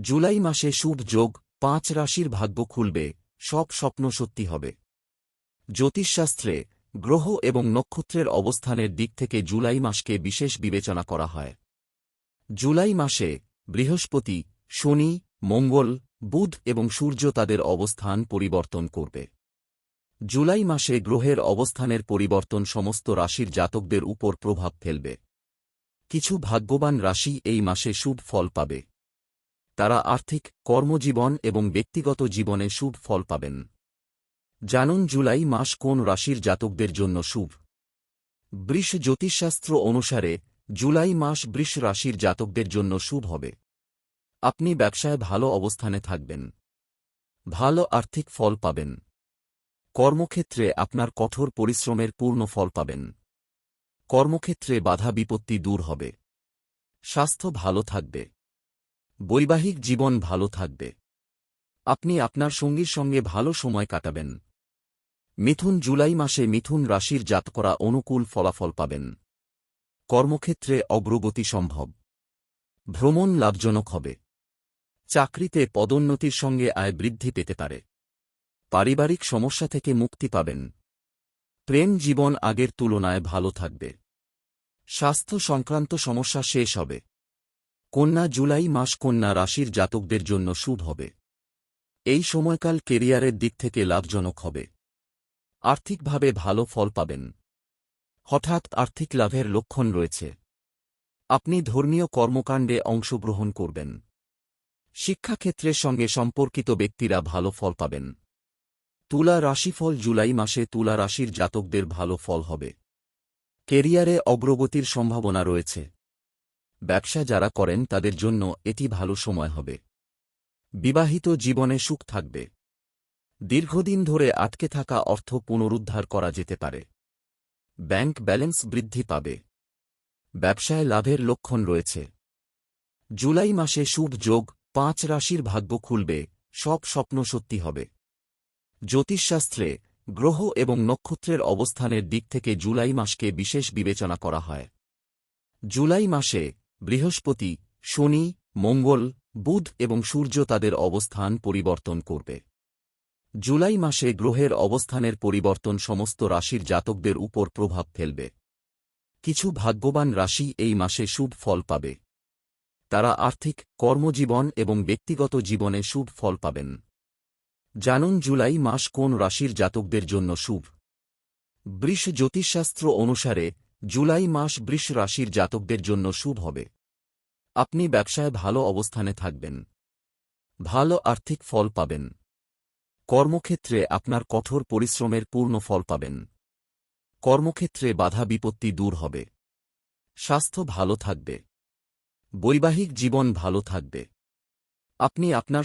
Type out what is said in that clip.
জুলাই মাসে শুভ যোগ, পাঁচ রাশির ভাগ্য খুলবে, সব স্বপ্ন সত্যি হবে। জ্যোতিষশাস্ত্রে, গ্রহ এবং নক্ষত্রের অবস্থানের দিক থেকে জুলাই মাসকে বিশেষ বিবেচনা করা হয়। জুলাই মাসে বৃহস্পতি, শনি, মঙ্গল, বুধ এবং সূর্য তাদের অবস্থান পরিবর্তন করবে। জুলাই মাসে গ্রহের অবস্থানের পরিবর্তন সমস্ত রাশির জাতকদের উপর প্রভাব ফেলবে। কিছু ভাগ্যবান রাশি এই মাসে শুভ ফল পাবে। তারা আর্থিক, কর্মজীবন এবং ব্যক্তিগত জীবনে শুভ ফল পাবেন। জানুন জুলাই মাস কোন রাশির জাতকদের জন্য শুভ। বৃষ জ্যোতিষশাস্ত্র অনুসারে জুলাই মাস বৃষ রাশির জাতকদের জন্য শুভ হবে। আপনি ব্যবসায় ভালো অবস্থানে থাকবেন। ভালো আর্থিক ফল পাবেন। কর্মক্ষেত্রে আপনার কঠোর পরিশ্রমের পূর্ণ ফল পাবেন। কর্মক্ষেত্রে বাধা বিপত্তি দূর হবে। স্বাস্থ্য ভালো থাকবে। বৈবাহিক জীবন ভালো থাকবে। আপনি আপনার সঙ্গীর সঙ্গে ভালো সময় কাটাবেন। মিথুন জুলাই মাসে মিথুন রাশির জাতকরা অনুকূল ফলাফল পাবেন। কর্মক্ষেত্রে অগ্রগতি সম্ভব। ভ্রমণ লাভজনক হবে। চাকরিতে পদোন্নতির সঙ্গে আয় বৃদ্ধি পেতে পারে। পারিবারিক সমস্যা থেকে মুক্তি পাবেন। প্রেম জীবন আগের তুলনায় ভালো থাকবে। স্বাস্থ্য সংক্রান্ত সমস্যা শেষ হবে। কন্যা জুলাই মাস কন্যা রাশির জাতকদের জন্য শুভ হবে। এই সময়কাল কেরিয়ারের দিক থেকে লাভজনক হবে। আর্থিকভাবে ভালো ফল পাবেন। হঠাৎ আর্থিক লাভের লক্ষণ রয়েছে। আপনি ধর্মীয় কর্মকাণ্ডে অংশগ্রহণ করবেন। শিক্ষাক্ষেত্রের সঙ্গে সম্পর্কিত ব্যক্তিরা ভালো ফল পাবেন। তুলা রাশিফল জুলাই মাসে তুলা রাশির জাতকদের ভালো ফল হবে। কেরিয়ারে অগ্রগতির সম্ভাবনা রয়েছে। ব্যবসা যারা করেন তাদের জন্য এটি ভালো সময় হবে। বিবাহিত জীবনে সুখ থাকবে। দীর্ঘদিন ধরে আটকে থাকা অর্থ পুনরুদ্ধার করা যেতে পারে। ব্যাংক ব্যালেন্স বৃদ্ধি পাবে। ব্যবসায় লাভের লক্ষণ রয়েছে। জুলাই মাসে শুভ যোগ, পাঁচ রাশির ভাগ্য খুলবে, সব স্বপ্ন সত্যি হবে। জ্যোতিষশাস্ত্রে গ্রহ এবং নক্ষত্রের অবস্থানের দিক থেকে জুলাই মাসকে বিশেষ বিবেচনা করা হয়। জুলাই মাসে বৃহস্পতি, শনি, মঙ্গল, বুধ এবং সূর্য তাদের অবস্থান পরিবর্তন করবে। জুলাই মাসে গ্রহের অবস্থানের পরিবর্তন সমস্ত রাশির জাতকদের উপর প্রভাব ফেলবে। কিছু ভাগ্যবান রাশি এই মাসে শুভ ফল পাবে। তারা আর্থিক, কর্মজীবন এবং ব্যক্তিগত জীবনে শুভ ফল পাবেন। জানুন জুলাই মাস কোন রাশির জাতকদের জন্য শুভ। বৃষ জ্যোতিষশাস্ত্র অনুসারে জুলাই মাস বৃষ রাশির জাতকদের জন্য শুভ হবে। আপনি ব্যবসায় ভালো অবস্থানে থাকবেন। ভালো আর্থিক ফল পাবেন। কর্মক্ষেত্রে আপনার কঠোর পরিশ্রমের পূর্ণ ফল পাবেন। কর্মক্ষেত্রে বাধা বিপত্তি দূর হবে। স্বাস্থ্য ভালো থাকবে। বৈবাহিক জীবন ভালো থাকবে। আপনি আপনার